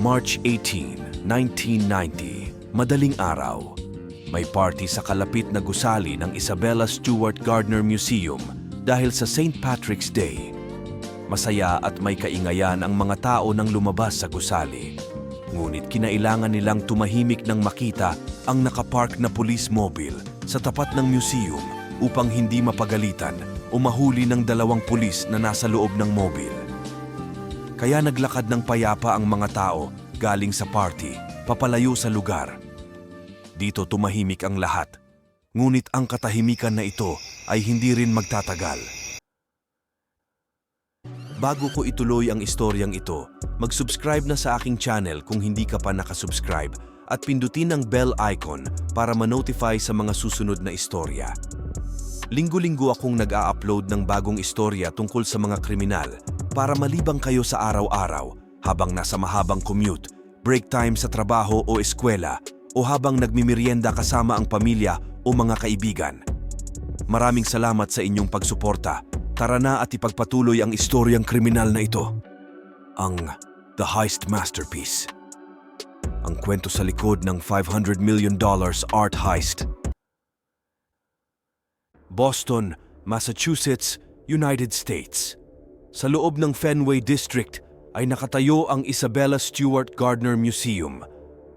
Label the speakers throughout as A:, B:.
A: March 18, 1990, madaling araw. May party sa kalapit na gusali ng Isabella Stewart Gardner Museum dahil sa St. Patrick's Day. Masaya at may kaingayan ang mga tao nang lumabas sa gusali. Ngunit kinailangan nilang tumahimik nang makita ang nakapark na police mobile sa tapat ng museum upang hindi mapagalitan o mahuli ng dalawang pulis na nasa loob ng mobile. Kaya naglakad ng payapa ang mga tao galing sa party, papalayo sa lugar. Dito tumahimik ang lahat. Ngunit ang katahimikan na ito ay hindi rin magtatagal. Bago ko ituloy ang istoryang ito, mag-subscribe na sa aking channel kung hindi ka pa nakasubscribe at pindutin ang bell icon para ma-notify sa mga susunod na istorya. Linggo-linggo akong nag-a-upload ng bagong istorya tungkol sa mga kriminal para malibang kayo sa araw-araw habang nasa mahabang commute, break time sa trabaho o eskwela o habang nagmimerienda kasama ang pamilya o mga kaibigan. Maraming salamat sa inyong pagsuporta. Tara na at ipagpatuloy ang istoryang kriminal na ito. Ang The Heist Masterpiece. Ang kwento sa likod ng $500 million art heist. Boston, Massachusetts, United States. Sa loob ng Fenway District ay nakatayo ang Isabella Stewart Gardner Museum,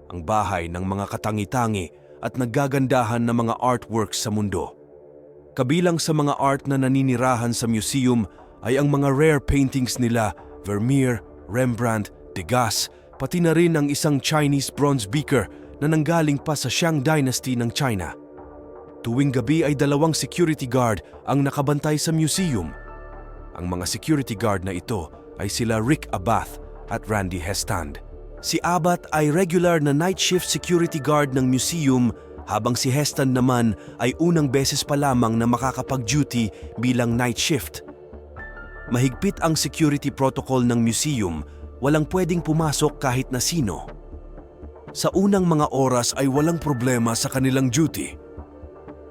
A: ang bahay ng mga katangi-tangi at naggagandahan na mga artworks sa mundo. Kabilang sa mga art na naninirahan sa museum ay ang mga rare paintings nila Vermeer, Rembrandt, Degas, pati na rin ang isang Chinese bronze beaker na nanggaling pa sa Shang Dynasty ng China. Tuwing gabi ay dalawang security guard ang nakabantay sa museum. Ang mga security guard na ito ay sila Rick Abath at Randy Hestand. Si Abath ay regular na night shift security guard ng museum habang si Heston naman ay unang beses pa lamang na makakapag-duty bilang night shift. Mahigpit ang security protocol ng museum, walang pwedeng pumasok kahit na sino. Sa unang mga oras ay walang problema sa kanilang duty.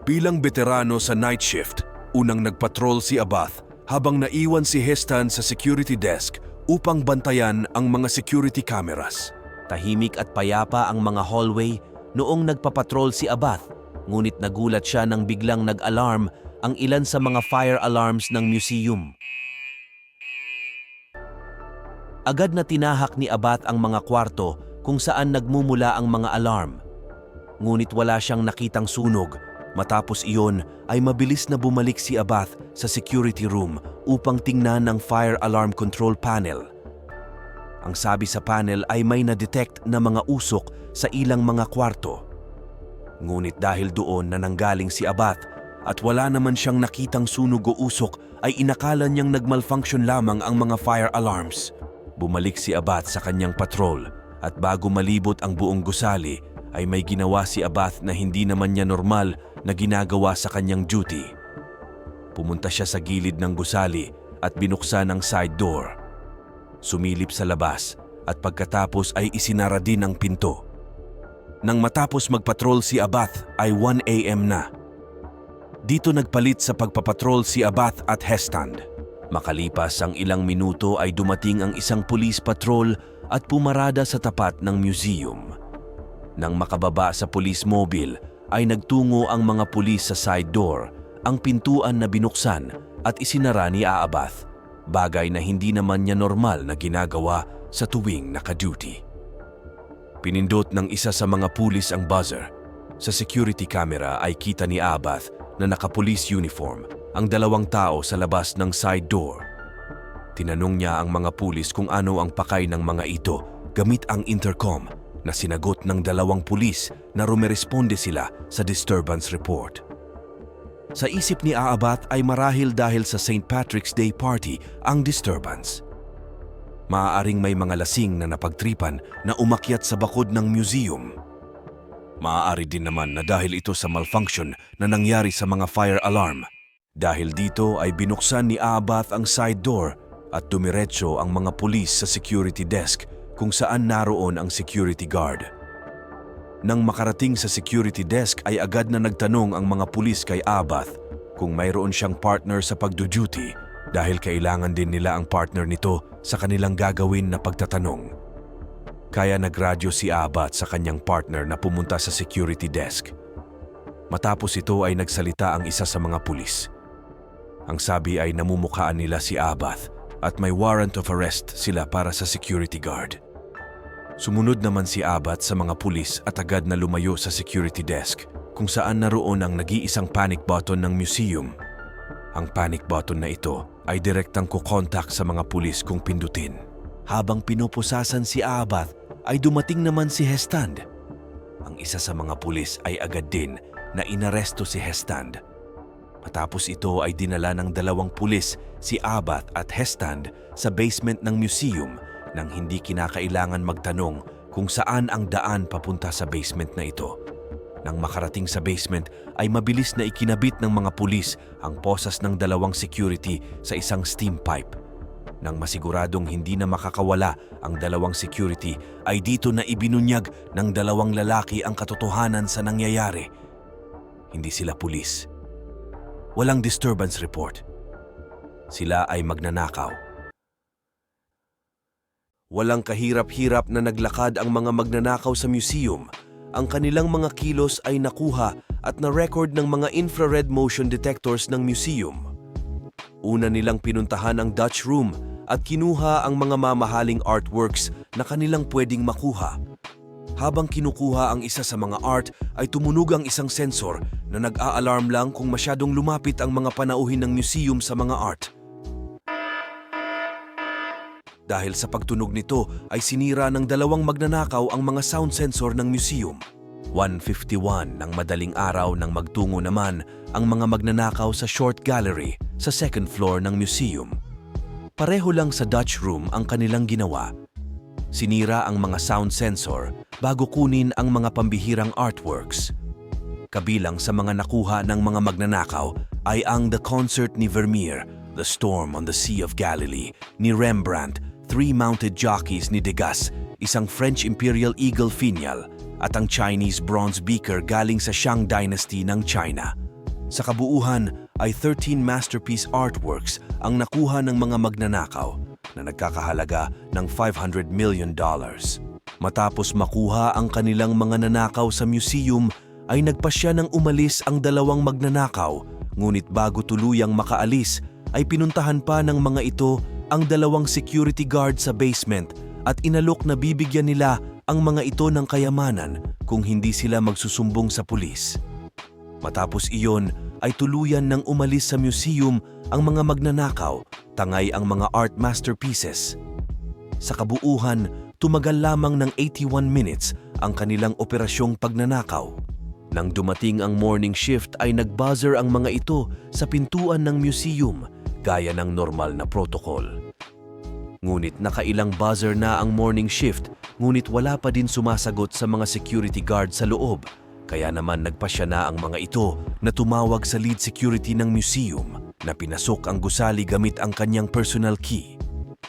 A: Bilang veterano sa night shift, unang nagpatrol si Abath habang naiwan si Hestan sa security desk upang bantayan ang mga security cameras. Tahimik at payapa ang mga hallway noong nagpapatrol si Abath, ngunit nagulat siya nang biglang nag-alarm ang ilan sa mga fire alarms ng museum. Agad na tinahak ni Abath ang mga kwarto kung saan nagmumula ang mga alarm. Ngunit wala siyang nakitang sunog. Matapos iyon ay mabilis na bumalik si Abath sa security room upang tingnan ang fire alarm control panel. Ang sabi sa panel ay may na-detect na mga usok sa ilang mga kwarto. Ngunit dahil doon na nanggaling si Abath at wala naman siyang nakitang sunog o usok ay inakala niyang nagmalfunction lamang ang mga fire alarms. Bumalik si Abath sa kanyang patrol at bago malibot ang buong gusali ay may ginawa si Abath na hindi naman niya normal na ginagawa sa kanyang duty. Pumunta siya sa gilid ng gusali at binuksan ang side door. Sumilip sa labas at pagkatapos ay isinara din ang pinto. Nang matapos magpatrol si Abath ay 1 a.m. na. Dito nagpalit sa pagpapatrol si Abath at Hestand. Makalipas ang ilang minuto ay dumating ang isang police patrol at pumarada sa tapat ng museum. Nang makababa sa police mobile ay nagtungo ang mga pulis sa side door, ang pintuan na binuksan at isinara ni Aabath, bagay na hindi naman niya normal na ginagawa sa tuwing naka-duty. Pinindot ng isa sa mga pulis ang buzzer. Sa security camera ay kita ni Aabath na naka-police uniform ang dalawang tao sa labas ng side door. Tinanong niya ang mga pulis kung ano ang pakay ng mga ito gamit ang intercom na sinagot ng dalawang pulis na rumeresponde sila sa disturbance report. Sa isip ni Aabat ay marahil dahil sa St. Patrick's Day party ang disturbance. Maaaring may mga lasing na napagtripan na umakyat sa bakod ng museum. Maaari din naman na dahil ito sa malfunction na nangyari sa mga fire alarm. Dahil dito ay binuksan ni Aabath ang side door at dumiretso ang mga pulis sa security desk kung saan naroon ang security guard. Nang makarating sa security desk ay agad na nagtanong ang mga pulis kay Abath kung mayroon siyang partner sa pagduduty dahil kailangan din nila ang partner nito sa kanilang gagawin na pagtatanong. Kaya nagradyo si Abat sa kanyang partner na pumunta sa security desk. Matapos ito ay nagsalita ang isa sa mga pulis. Ang sabi ay namumukhaan nila si Abath at may warrant of arrest sila para sa security guard. Sumunod naman si Abat sa mga pulis at agad na lumayo sa security desk kung saan naroon ang nag-iisang panic button ng museum. Ang panic button na ito ay direktang kukontak sa mga pulis kung pindutin. Habang pinupusasan si Abat ay dumating naman si Hestand. Ang isa sa mga pulis ay agad din na inaresto si Hestand. Matapos ito ay dinala ng dalawang pulis si Abat at Hestand sa basement ng museum nang hindi kinakailangan magtanong kung saan ang daan papunta sa basement na ito. Nang makarating sa basement ay mabilis na ikinabit ng mga pulis ang posas ng dalawang security sa isang steam pipe. Nang masiguradong hindi na makakawala ang dalawang security ay dito na ibinunyag ng dalawang lalaki ang katotohanan sa nangyayari. Hindi sila pulis. Walang disturbance report. Sila ay magnanakaw. Walang kahirap-hirap na naglakad ang mga magnanakaw sa museum. Ang kanilang mga kilos ay nakuha at na-record ng mga infrared motion detectors ng museum. Una nilang pinuntahan ang Dutch Room at kinuha ang mga mamahaling artworks na kanilang pwedeng makuha. Habang kinukuha ang isa sa mga art ay tumunog ang isang sensor na nag-a-alarm lang kung masyadong lumapit ang mga panauhin ng museum sa mga art. Dahil sa pagtunog nito ay sinira ng dalawang magnanakaw ang mga sound sensor ng museum. 151 ng madaling araw nang magtungo naman ang mga magnanakaw sa short gallery sa second floor ng museum. Pareho lang sa Dutch room ang kanilang ginawa. Sinira ang mga sound sensor bago kunin ang mga pambihirang artworks. Kabilang sa mga nakuha ng mga magnanakaw ay ang The Concert ni Vermeer, The Storm on the Sea of Galilee, ni Rembrandt, Three Mounted Jockeys ni Degas, isang French Imperial Eagle Finial, at ang Chinese bronze beaker galing sa Shang Dynasty ng China. Sa kabuuhan ay 13 masterpiece artworks ang nakuha ng mga magnanakaw na nagkakahalaga ng 500 million dollars. Matapos makuha ang kanilang mga nanakaw sa museum ay nagpasya ng umalis ang dalawang magnanakaw ngunit bago tuluyang makaalis ay pinuntahan pa ng mga ito ang dalawang security guard sa basement at inalok na bibigyan nila ang mga ito ng kayamanan kung hindi sila magsusumbong sa pulis. Matapos iyon ay tuluyan ng umalis sa museum ang mga magnanakaw, tangay ang mga art masterpieces. Sa kabuuhan, tumagal lamang ng 81 minutes ang kanilang operasyong pagnanakaw. Nang dumating ang morning shift ay nagbuzzer ang mga ito sa pintuan ng museum gaya ng normal na protocol. Ngunit nakailang buzzer na ang morning shift ngunit wala pa din sumasagot sa mga security guard sa loob. Kaya naman nagpasya na ang mga ito na tumawag sa lead security ng museum na pinasok ang gusali gamit ang kanyang personal key.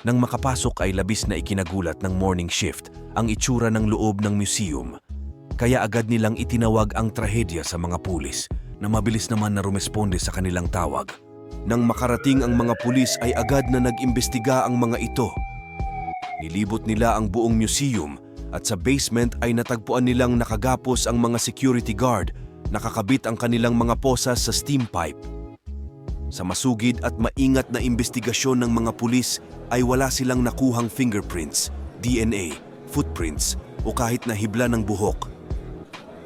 A: Nang makapasok ay labis na ikinagulat ng morning shift ang itsura ng loob ng museum. Kaya agad nilang itinawag ang trahedya sa mga pulis na mabilis naman na rumesponde sa kanilang tawag. Nang makarating ang mga pulis ay agad na nag-imbestiga ang mga ito. Nilibot nila ang buong museum at sa basement ay natagpuan nilang nakagapos ang mga security guard, nakakabit ang kanilang mga posas sa steam pipe. Sa masugid at maingat na imbestigasyon ng mga pulis ay wala silang nakuhang fingerprints, DNA, footprints o kahit na hibla ng buhok.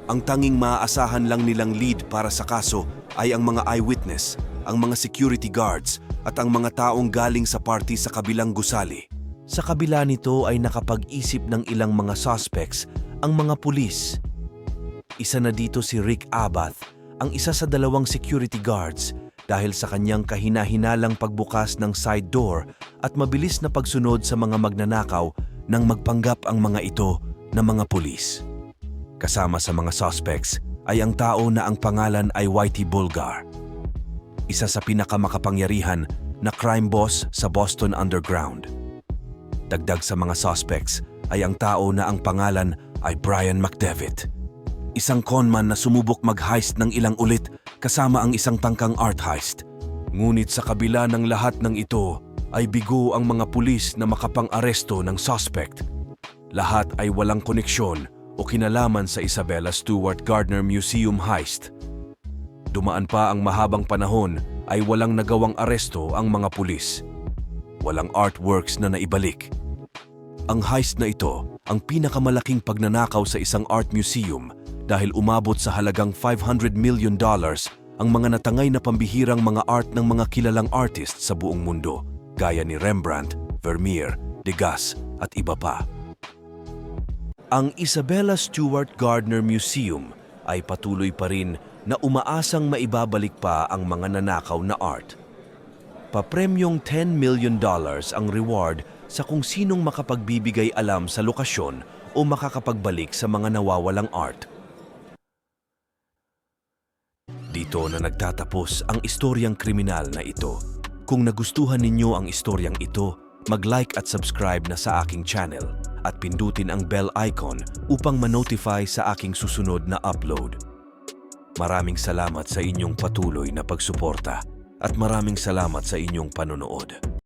A: Ang tanging maaasahan lang nilang lead para sa kaso ay ang mga eyewitness ang mga security guards at ang mga taong galing sa party sa kabilang gusali. Sa kabila nito ay nakapag-isip ng ilang mga suspects ang mga pulis. Isa na dito si Rick Abath, ang isa sa dalawang security guards dahil sa kanyang kahina-hinalang pagbukas ng side door at mabilis na pagsunod sa mga magnanakaw nang magpanggap ang mga ito na mga pulis. Kasama sa mga suspects ay ang tao na ang pangalan ay Whitey Bulgar isa sa pinakamakapangyarihan na crime boss sa Boston Underground. Dagdag sa mga suspects ay ang tao na ang pangalan ay Brian McDevitt. Isang conman na sumubok mag-heist ng ilang ulit kasama ang isang tangkang art heist. Ngunit sa kabila ng lahat ng ito ay bigo ang mga pulis na makapang-aresto ng suspect. Lahat ay walang koneksyon o kinalaman sa Isabella Stewart Gardner Museum heist. Dumaan pa ang mahabang panahon ay walang nagawang aresto ang mga pulis. Walang artworks na naibalik. Ang heist na ito ang pinakamalaking pagnanakaw sa isang art museum dahil umabot sa halagang 500 million dollars ang mga natangay na pambihirang mga art ng mga kilalang artists sa buong mundo gaya ni Rembrandt, Vermeer, Degas at iba pa. Ang Isabella Stewart Gardner Museum ay patuloy pa rin na umaasang maibabalik pa ang mga nanakaw na art. Papremyong 10 million dollars ang reward sa kung sinong makapagbibigay alam sa lokasyon o makakapagbalik sa mga nawawalang art. Dito na nagtatapos ang istoryang kriminal na ito. Kung nagustuhan ninyo ang istoryang ito, mag-like at subscribe na sa aking channel at pindutin ang bell icon upang ma-notify sa aking susunod na upload. Maraming salamat sa inyong patuloy na pagsuporta at maraming salamat sa inyong panonood.